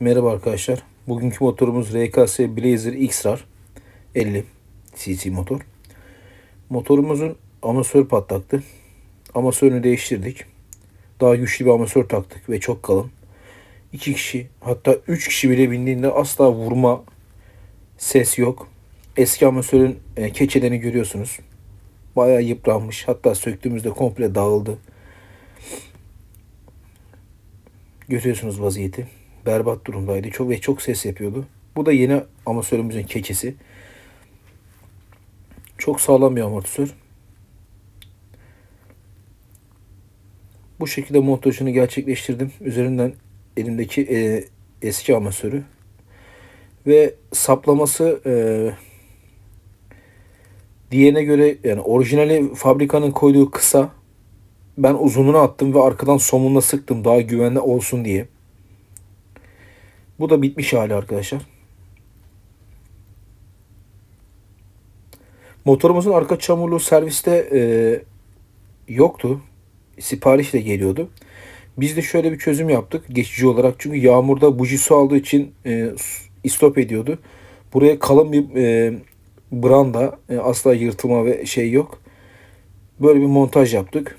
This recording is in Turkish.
Merhaba arkadaşlar. Bugünkü motorumuz RKS Blazer X-Rar 50 cc motor. Motorumuzun amasör patlaktı. Amasörünü değiştirdik. Daha güçlü bir amasör taktık ve çok kalın. İki kişi hatta üç kişi bile bindiğinde asla vurma ses yok. Eski amasörün e, keçelerini görüyorsunuz. Bayağı yıpranmış. Hatta söktüğümüzde komple dağıldı. Görüyorsunuz vaziyeti. Berbat durumdaydı. Çok ve çok ses yapıyordu. Bu da yeni amatörümüzün keçesi. Çok sağlam bir amortisör. Bu şekilde montajını gerçekleştirdim. Üzerinden elimdeki e, eski amatörü ve saplaması e, diğerine göre yani orijinali fabrikanın koyduğu kısa ben uzununu attım ve arkadan somunla sıktım daha güvenli olsun diye. Bu da bitmiş hali arkadaşlar. Motorumuzun arka çamurluğu serviste e, yoktu. Siparişle geliyordu. Biz de şöyle bir çözüm yaptık geçici olarak. Çünkü yağmurda buji su aldığı için e, istop ediyordu. Buraya kalın bir e, branda e, asla yırtılma ve şey yok. Böyle bir montaj yaptık.